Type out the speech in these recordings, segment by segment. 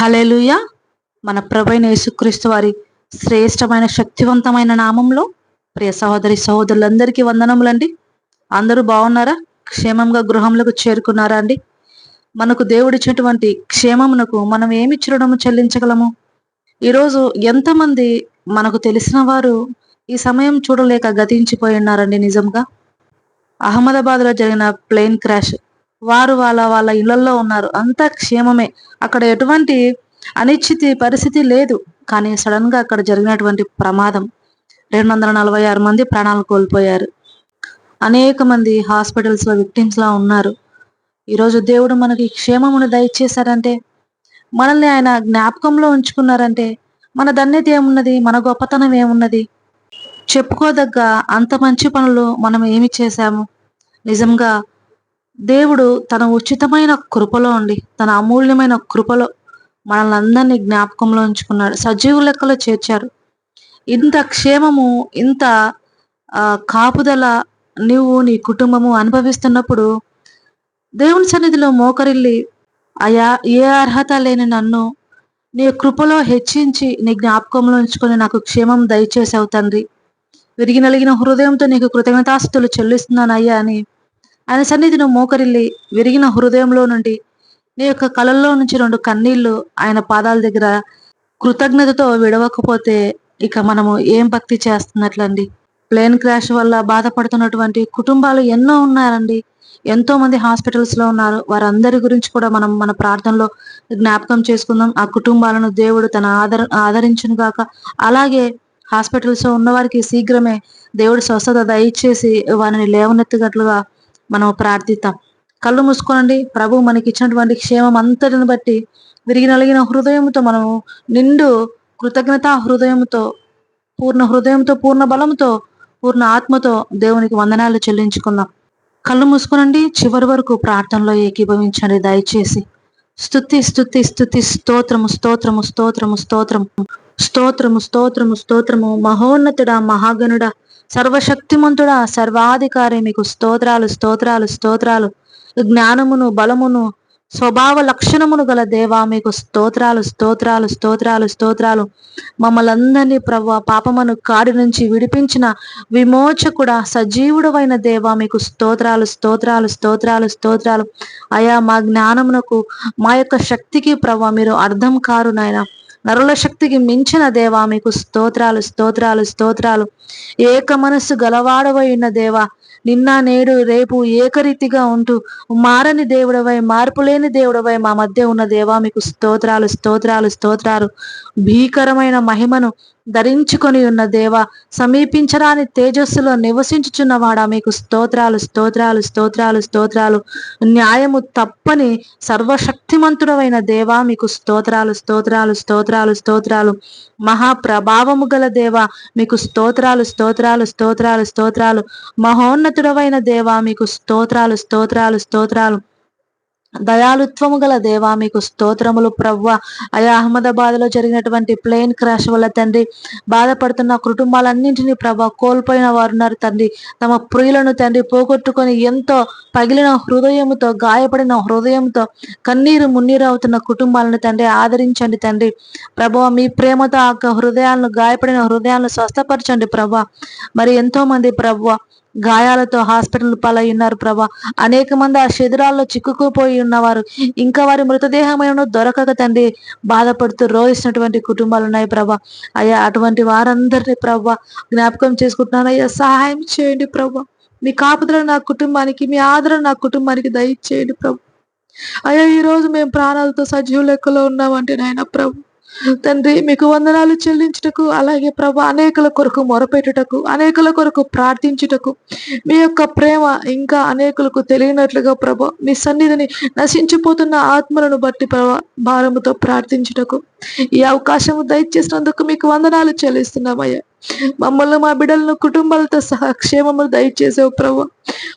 Hallelujah మన ప్రభైన యేసుక్రీస్తు వారి శ్రేష్టమైన శక్తివంతమైన నామంలో ప్రియ సహోదరి సహోదరులందరికీ వందనములండి. అందరూ బాగున్నారా? క్షేమంగా గృహంలోకి చేరుకున్నారా అండి? మనకు దేవుడిచ్చినటువంటి క్షేమమునకు మనం ఏమి చిరుడము చెల్లించగలము? ఈరోజు ఎంతమంది మనకు తెలిసిన వారు ఈ సమయం చూడలేక గతించిపోయి ఉన్నారండి నిజంగా. అహ్మదాబాద్లో జరిగిన ప్లేన్ క్రాష్. వారు వాళ్ళ వాళ్ళ ఇళ్ళలో ఉన్నారు. అంతా క్షేమమే. అక్కడ ఎటువంటి అనిశ్చితి పరిస్థితి లేదు. కానీ సడన్గా అక్కడ జరిగినటువంటి ప్రమాదం రెండు వందల నలభై ఆరు మంది ప్రాణాలు కోల్పోయారు. అనేక మంది హాస్పిటల్స్లో విక్టిమ్స్ లా ఉన్నారు. ఈరోజు దేవుడు మనకి క్షేమమును దయచేశారంటే మనల్ని ఆయన జ్ఞాపకంలో ఉంచుకున్నారంటే మన ధన్యత ఏమున్నది? మన గొప్పతనం ఏమున్నది? చెప్పుకోదగ్గ అంత మంచి పనులు మనం ఏమి చేశాము? నిజంగా దేవుడు తన ఉచితమైన కృపలో ఉండి తన అమూల్యమైన కృపలో మనల్ని అందరినీ జ్ఞాపకంలో ఉంచుకున్నాడు. సజీవ లెక్కలో చేర్చారు. ఇంత క్షేమము ఇంత కాపుదల నీవు నీ కుటుంబము అనుభవిస్తున్నప్పుడు దేవుని సన్నిధిలో మోకరిల్లి అయా ఏ అర్హత లేని నన్ను నీ కృపలో హెచ్చించి నీ జ్ఞాపకంలో ఉంచుకొని నాకు క్షేమం దయచేసి అవుతండ్రి విరిగి నలిగిన హృదయంతో నీకు కృతజ్ఞతాస్తులు చెల్లిస్తున్నాను అయ్యా అని ఆయన సన్నిధిని మోకరిల్లి విరిగిన హృదయంలో నుండి నీ యొక్క కళల్లో నుంచి రెండు కన్నీళ్ళు ఆయన పాదాల దగ్గర కృతజ్ఞతతో విడవకపోతే ఇక మనము ఏం భక్తి చేస్తున్నట్లండి? ప్లేన్ క్రాష్ వల్ల బాధపడుతున్నటువంటి కుటుంబాలు ఎన్నో ఉన్నారండి. ఎంతో మంది హాస్పిటల్స్లో ఉన్నారు. వారందరి గురించి కూడా మనం మన ప్రార్థనలో జ్ఞాపకం చేసుకుందాం. ఆ కుటుంబాలను దేవుడు తన ఆదర ఆదరించును గాక. అలాగే హాస్పిటల్స్లో ఉన్న వారికి శీఘ్రమే దేవుడు స్వస్థత దయచేసి వారిని లేవనెత్తుగట్లుగా మనం ప్రార్థిద్దాం. కళ్ళు మూసుకోనండి. ప్రభు మనకి ఇచ్చినటువంటి క్షేమం అంతటిని బట్టి విరిగి నలిగిన హృదయంతో మనము నిండు కృతజ్ఞతా హృదయంతో పూర్ణ హృదయంతో పూర్ణ బలంతో పూర్ణ ఆత్మతో దేవునికి వందనాలు చెల్లించుకుందాం. కళ్ళు మూసుకోనండి. చివరి వరకు ప్రార్థనలో ఏకీభవించండి దయచేసి. స్తుతి స్థుతి స్థుతి స్తోత్రము స్తోత్రము స్తోత్రము స్తోత్రము స్తోత్రము స్తోత్రము స్తోత్రము మహోన్నతుడా మహాగణుడా సర్వశక్తిమంతుడా సర్వాధికారి మీకు స్తోత్రాలు స్తోత్రాలు స్తోత్రాలు. జ్ఞానమును బలమును స్వభావ లక్షణమును గల దేవా మీకు స్తోత్రాలు స్తోత్రాలు స్తోత్రాలు స్తోత్రాలు. మమ్మల్ అందరినీ ప్రభు పాపమును కాడి నుంచి విడిపించిన విమోచకుడ సజీవుడమైన దేవా మీకు స్తోత్రాలు స్తోత్రాలు స్తోత్రాలు స్తోత్రాలు. అయా మా జ్ఞానమునకు మా యొక్క శక్తికి ప్రభు మీరు అర్థం కారు నాయన. నరుల శక్తికి మించిన దేవా మీకు స్తోత్రాలు స్తోత్రాలు స్తోత్రాలు. ఏక మనస్సు గలవాడవై ఉన్న దేవా నిన్న నేడు రేపు ఏకరీతిగా ఉంటూ మారని దేవుడవై మార్పులేని దేవుడవై మా మధ్య ఉన్న దేవా మీకు స్తోత్రాలు స్తోత్రాలు స్తోత్రాలు. భీకరమైన మహిమను ధరించుకొని ఉన్న దేవ సమీపించరాని తేజస్సులో నివసించుచున్నవాడా మీకు స్తోత్రాలు స్తోత్రాలు స్తోత్రాలు స్తోత్రాలు. న్యాయము తప్పని సర్వశక్తిమంతుడమైన దేవా మీకు స్తోత్రాలు స్తోత్రాలు స్తోత్రాలు స్తోత్రాలు. మహాప్రభావము గల దేవ మీకు స్తోత్రాలు స్తోత్రాలు స్తోత్రాలు స్తోత్రాలు. మహోన్నతుడవైన దేవా మీకు స్తోత్రాలు స్తోత్రాలు స్తోత్రాలు. దయాలుత్వము గల దేవా మీకు స్తోత్రములు ప్రవ్వ. అయా అహ్మదాబాద్లో జరిగినటువంటి ప్లేన్ క్రాష్ వల్ల తండ్రి బాధపడుతున్న కుటుంబాలన్నింటినీ ప్రభ కోల్పోయిన వారు ఉన్నారు తండ్రి. తమ ప్రియులను తండ్రి పోగొట్టుకొని ఎంతో పగిలిన హృదయంతో గాయపడిన హృదయంతో కన్నీరు మున్నీరు అవుతున్న కుటుంబాలను తండ్రి ఆదరించండి తండ్రి. ప్రభ మీ ప్రేమతో ఆ హృదయాలను గాయపడిన హృదయాలను స్వస్థపరచండి ప్రభ మరి ఎంతో మంది ప్రభా గాయాలతో హాస్పిటల్ పాలయ్యున్నారు ప్రభా. అనేక మంది ఆ శిథిరాల్లో చిక్కుకుపోయి ఉన్నవారు. ఇంకా వారి మృతదేహమైన దొరకక తండ్రి బాధపడుతూ రోయిస్తున్నటువంటి కుటుంబాలు ఉన్నాయి ప్రభా. అయ్యా అటువంటి వారందరినీ ప్రభా జ్ఞాపకం చేసుకుంటున్నాను. అయ్యా సహాయం చేయండి ప్రభా. మీ కాపుదలు నా కుటుంబానికి మీ ఆదరణ నా కుటుంబానికి దయచేయండి ప్రభు. అయ్యా ఈ రోజు మేము ప్రాణాలతో సజీవ లెక్కలో ఉన్నామంటే నాయన ప్రభు. తండ్రి మీకు వందనాలు చెల్లించుటకు అలాగే ప్రభు అనేకుల కొరకు మొరపెట్టుటకు అనేకుల కొరకు ప్రార్థించుటకు మీ యొక్క ప్రేమ ఇంకా అనేకులకు తెలియనట్లుగా ప్రభు మీ సన్నిధిని నశించిపోతున్న ఆత్మలను బట్టి ప్రభా భారముతో ప్రార్థించుటకు ఈ అవకాశము దయచేసినందుకు మీకు వందనాలు చెల్లిస్తున్నామయ్యా. మమ్మల్ని మా బిడ్డలను కుటుంబాలతో సహా క్షేమము దయచేసావు ప్రభు.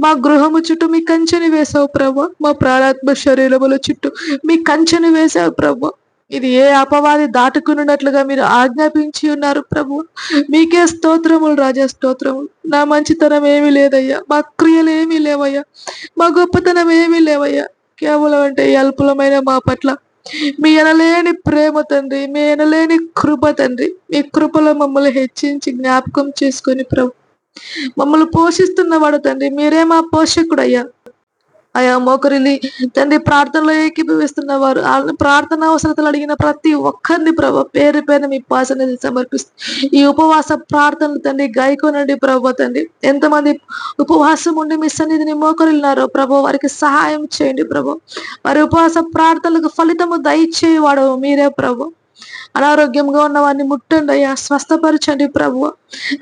మా గృహము చుట్టూ మీ కంచెని వేసావు ప్రభు. మా ప్రాణాత్మ శరీరముల చుట్టూ మీ కంచెని వేసావు ప్రభు. ఇది ఏ అపవాది దాటుకున్నట్లుగా మీరు ఆజ్ఞాపించి ఉన్నారు ప్రభు? మీకే స్తోత్రములు రాజా స్తోత్రములు. నా మంచితనం ఏమీ లేదయ్యా. మా క్రియలు ఏమీ లేవయ్యా. మా గొప్పతనం ఏమీ లేవయ్యా. కేవలం అంటే అల్పులమైన మా పట్ల మీ ఎనలేని ప్రేమ తండ్రి మీ ఎనలేని కృప తండ్రి మీ కృపలో మమ్మల్ని హెచ్చించి జ్ఞాపకం చేసుకొని ప్రభు. మమ్మల్ని పోషిస్తున్నవాడు తండ్రి. మీరే మా పోషకుడు అయ్యా అయా మోకరిని తండ్రి ప్రార్థనలో ఏకీభవిస్తున్న వారు ప్రార్థన అవసరతలు అడిగిన ప్రతి ఒక్కరిని ప్రభు పేరు పేరు మీ పాసనది సమర్పిస్తూ ఈ ఉపవాస ప్రార్థనలు తండ్రి గాయకోనండి ప్రభు తండ్రి. ఎంతమంది ఉపవాసం ఉండి మీ సన్నిధిని మోకరిల్లారో ప్రభు వారికి సహాయం చేయండి ప్రభు. వారి ఉపవాస ప్రార్థనలకు ఫలితము దయచేయవాడు మీరే ప్రభు. అనారోగ్యంగా ఉన్న వారిని ముట్టండి అయ్యా స్వస్థపరచండి ప్రభు.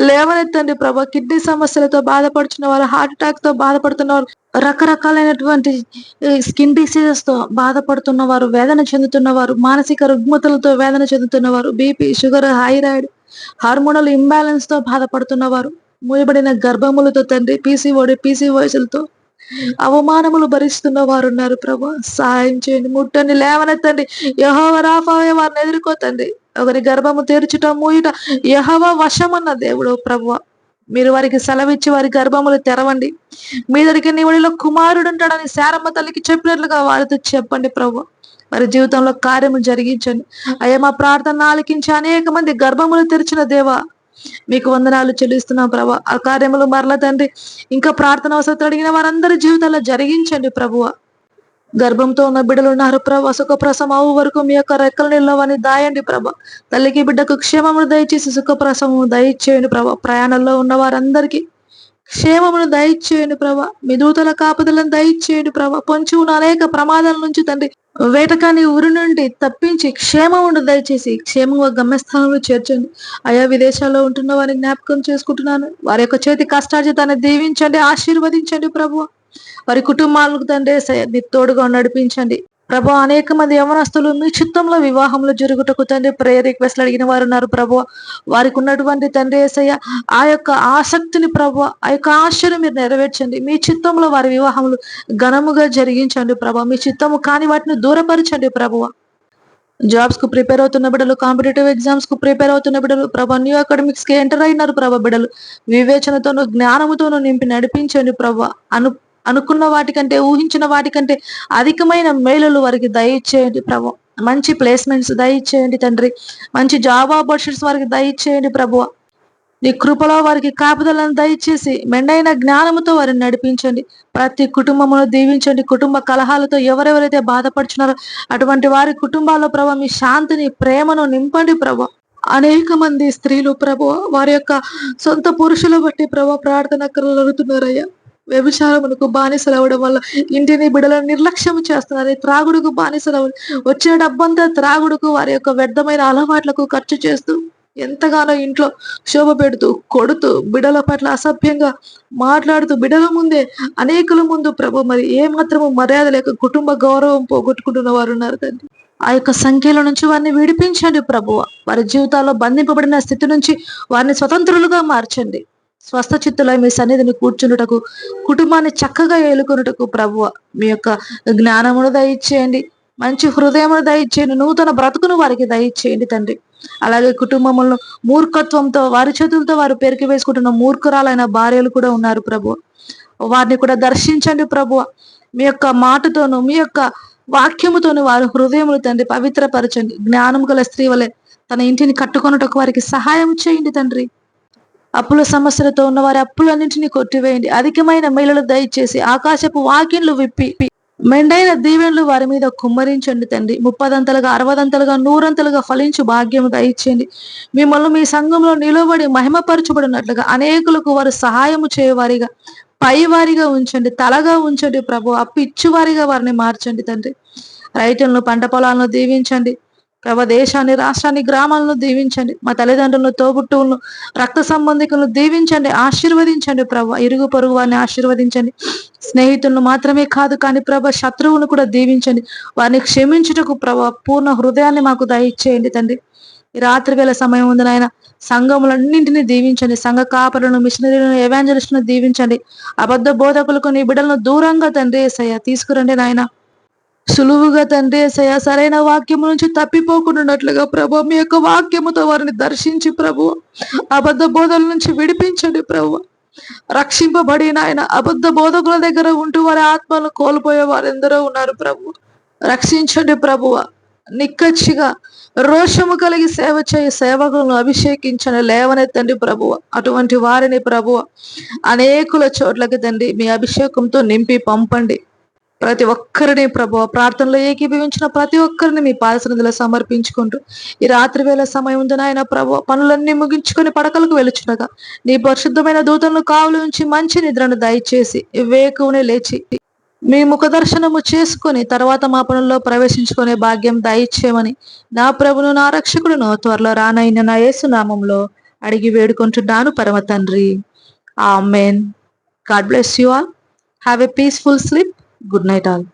లేవనెత్తండి ప్రభు. కిడ్నీ సమస్యలతో బాధపడుతున్న వారు హార్ట్ అటాక్తో బాధపడుతున్న వారు రకరకాలైనటువంటి స్కిన్ డిసీజెస్తో బాధపడుతున్న వారు వేదన చెందుతున్న వారు మానసిక రుగ్మతలతో వేదన చెందుతున్న వారు బీపీ షుగర్ హైరాయిడ్ హార్మోనల్ ఇంబ్యాలెన్స్తో బాధపడుతున్న వారు మూయబడిన గర్భములతో తండ్రి పీసీఓడి పీసీ వయసులతో అవమానములు భరిస్తున్న వారు ఉన్నారు ప్రభు. సహాయం చేయండి ముట్టండి లేవనెత్తండి. యహోవ రాఫావే వారిని ఎదుర్కోతండి. ఒకరి గర్భము తెరుచుట మూయుట యహవ వశమన్న దేవుడు ప్రభు. మీరు వారికి సెలవిచ్చి వారి గర్భములు తెరవండి. మీ దగ్గరికి నివడిలో కుమారుడు ఉంటాడని శారమ్మ తల్లికి చెప్పినట్లుగా వారితో చెప్పండి ప్రభు. వారి జీవితంలో కార్యము జరిగించండి. అయ్యా మా ప్రార్థన ఆలకించి అనేక మంది గర్భములు తెరిచిన దేవా మీకు వందనాలు చెల్లిస్తున్నాం ప్రభా. ఆ కార్యములు మరల తండ్రి ఇంకా ప్రార్థన అవసరం అడిగిన వారందరి జీవితాల్లో జరిగించండి ప్రభువ. గర్భంతో ఉన్న బిడ్డలు ఉన్నారు ప్రభా. సుఖప్రసం అవు వరకు మీ యొక్క రెక్కలు నిల్లవని దాయండి ప్రభ. తల్లికి బిడ్డకు క్షేమము దయచేసి సుఖప్రసము దయచేయండి ప్రభ. ప్రయాణంలో ఉన్న వారందరికీ క్షేమమును దయచేయండి ప్రభా. మీ దూతల కాపుదలను దయచేయండి ప్రభా. పొంచి ఉన్న అనేక ప్రమాదాల నుంచి తండ్రి వేటకాని ఊరి నుండి తప్పించి క్షేమమును దయచేసి క్షేమంగా గమ్యస్థానంలో చేర్చండి. అయా విదేశాల్లో ఉంటున్న వారిని జ్ఞాపకం చేసుకుంటున్నాను. వారి యొక్క చేతి కష్టార్జితాన్ని దీవించండి ఆశీర్వదించండి ప్రభు. వారి కుటుంబాలకు తండ్రి మీ తోడుగా నడిపించండి. ప్రభు అనేక మంది యవనస్తులు మీ చిత్తంలో వివాహంలో జరుగుటకు తండ్రి ప్రేయర్ రిక్వెస్ట్లు అడిగిన వారు ఉన్నారు ప్రభు. వారికి ఉన్నటువంటి తండ్రి ఏసయ్య ఆ యొక్క ఆసక్తిని ప్రభు ఆ యొక్క ఆశను మీరు నెరవేర్చండి. మీ చిత్తంలో వారి వివాహములు ఘనముగా జరిగించండి ప్రభు. మీ చిత్తము కాని వాటిని దూరపరచండి ప్రభువ జాబ్స్కు ప్రిపేర్ అవుతున్న బిడ్డలు కాంపిటేటివ్ ఎగ్జామ్స్కు ప్రిపేర్ అవుతున్న బిడ్డలు ప్రభా న్యూ అకాడమిక్స్కి ఎంటర్ అయినారు ప్రభా బిడ్డలు. వివేచనతోనూ జ్ఞానముతోనూ నింపి నడిపించండి ప్రభా. అను అనుకున్న వాటికంటే ఊహించిన వాటికంటే అధికమైన మేలులు వారికి దయచేయండి ప్రభు. మంచి ప్లేస్మెంట్స్ దయచేయండి తండ్రి. మంచి జాబ్ ఆపర్చునిటీస్ వారికి దయచేయండి ప్రభు. నీ కృపలో వారికి కాపుదలను దయచేసి మెండైన జ్ఞానముతో వారిని నడిపించండి. ప్రతి కుటుంబమును దీవించండి. కుటుంబ కలహాలతో ఎవరెవరైతే బాధపడుచున్నారో అటువంటి వారి కుటుంబాల్లో ప్రభు మీ శాంతిని ప్రేమను నింపండి ప్రభు. అనేక మంది స్త్రీలు ప్రభు వారి యొక్క సొంత పురుషులు బట్టి ప్రభు ప్రార్థన కలుగుతున్నారయ్యా వ్యభిచారమునకు బానిసలు అవ్వడం వల్ల ఇంటిని బిడలను నిర్లక్ష్యం చేస్తున్నారు. త్రాగుడుకు బానిసలు వచ్చే డబ్బంతా త్రాగుడుకు వారి యొక్క వ్యర్థమైన అలవాట్లకు ఖర్చు చేస్తూ ఎంతగానో ఇంట్లో శోభ పెడుతూ కొడుతూ బిడల పట్ల అసభ్యంగా మాట్లాడుతూ బిడల ముందే అనేకుల ముందు ప్రభు మరి ఏ మాత్రము మర్యాద లేక కుటుంబ గౌరవం పోగొట్టుకుంటున్న వారు ఉన్నారు తండ్రి. ఆ యొక్క సంఖ్యల నుంచి వారిని విడిపించండి ప్రభువ. వారి జీవితాల్లో బంధింపబడిన స్థితి నుంచి వారిని స్వతంత్రులుగా మార్చండి. స్వస్థ చిత్తులై మీ సన్నిధిని కూర్చునుటకు కుటుంబాన్ని చక్కగా ఏలుకొనుటకు ప్రభువ మీ యొక్క జ్ఞానమును దయచేయండి. మంచి హృదయమును దయచేయండి. నూతన బ్రతుకును వారికి దయచేయండి తండ్రి. అలాగే కుటుంబములను మూర్ఖత్వంతో వారి చేతులతో వారు పెరికి వేసుకుంటున్న మూర్ఖురాలైన భార్యలు కూడా ఉన్నారు ప్రభు వారిని కూడా దర్శించండి ప్రభు మీ యొక్క మాటతోను మీ యొక్క వాక్యముతోను వారి హృదయములు తండ్రి పవిత్రపరచండి. జ్ఞానం గల స్త్రీ వలె తన ఇంటిని కట్టుకొనుటకు వారికి సహాయం చేయండి తండ్రి. అప్పుల సమస్యలతో ఉన్న వారి అప్పులన్నింటినీ కొట్టివేయండి. అధికమైన మహిళలు దయచేసి ఆకాశపు వాకిన్లు విప్పి మెండైన దీవెనలు వారి మీద కుమ్మరించండి తండ్రి. ముప్పదంతలుగా అరవదంతలుగా నూరంతలుగా ఫలించు భాగ్యం దయచేయండి మిమ్మల్ని మీ సంఘంలో నిలబడి మహిమపరచబడినట్లుగా అనేకులకు వారు సహాయము చేయవారిగా పైవారిగా ఉంచండి. తలగా ఉంచండి ప్రభు. అప్పు ఇచ్చువారిగా వారిని మార్చండి తండ్రి. రైతులను పంట పొలాలను దీవించండి. ప్రభ దేశాన్ని రాష్ట్రాన్ని గ్రామాలను దీవించండి. మా తల్లిదండ్రులను తోబుట్టువులను రక్త సంబంధికులను దీవించండి. ఆశీర్వదించండి ప్రభ. ఇరుగు పొరుగు వారిని ఆశీర్వదించండి. స్నేహితులను మాత్రమే కాదు కానీ ప్రభ శత్రువును కూడా దీవించండి. వారిని క్షమించుటకు ప్రభ పూర్ణ హృదయాన్ని మాకు దయచేయండి తండ్రి. ఈ రాత్రి వేళ సమయం ఉంది నాయన. సంఘములన్నింటినీ దీవించండి. సంఘ కాపరులను మిషనరీలను ఎవాంజలిస్టును దీవించండి. అబద్ధ బోధకులకు నీ బిడ్డలను దూరంగా తండ్రి ఏసయ్య తీసుకురండి నాయన. సులువుగా తండ్రి ఏసయ్య సరైన వాక్యము నుంచి తప్పిపోకుండాట్లుగా ప్రభు మీ యొక్క వాక్యముతో వారిని దర్శించి ప్రభు అబద్ధ బోధల నుంచి విడిపించండి ప్రభు. రక్షింపబడిన ఆయన అబద్ధ బోధకుల దగ్గర ఉంటూ వారి ఆత్మను కోల్పోయే వారెందరో ఉన్నారు ప్రభు. రక్షించండి ప్రభువ నిక్కచ్చిగా రోషము కలిగి సేవ చేయ సేవకులను అభిషేకించని లేవనెత్తండి ప్రభువ అటువంటి వారిని ప్రభువ అనేకుల చోట్లకి తండ్రి మీ అభిషేకంతో నింపి పంపండి. ప్రతి ఒక్కరిని ప్రభు ప్రార్థనలో ఏకీభవించిన ప్రతి ఒక్కరిని మీ పాదసన్నిధిలో సమర్పించుకుంటూ ఈ రాత్రి వేళ సమయం ఉంది నాయన ప్రభు పనులన్నీ ముగించుకొని పడకలకు వెలుచుండగా నీ పరిశుద్ధమైన దూతలను కావులు ఉంచి మంచి నిద్రను దయచేసి వేకువనే లేచి మీ ముఖ దర్శనము చేసుకొని తర్వాత మా పనుల్లో ప్రవేశించుకునే భాగ్యం దయచేయమని నా ప్రభును నా రక్షకుడును త్వరలో రానైన నా యేసునామంలో అడిగి వేడుకుంటున్నాను పరమ తండ్రి amen God bless you all. Have a peaceful sleep. Good night all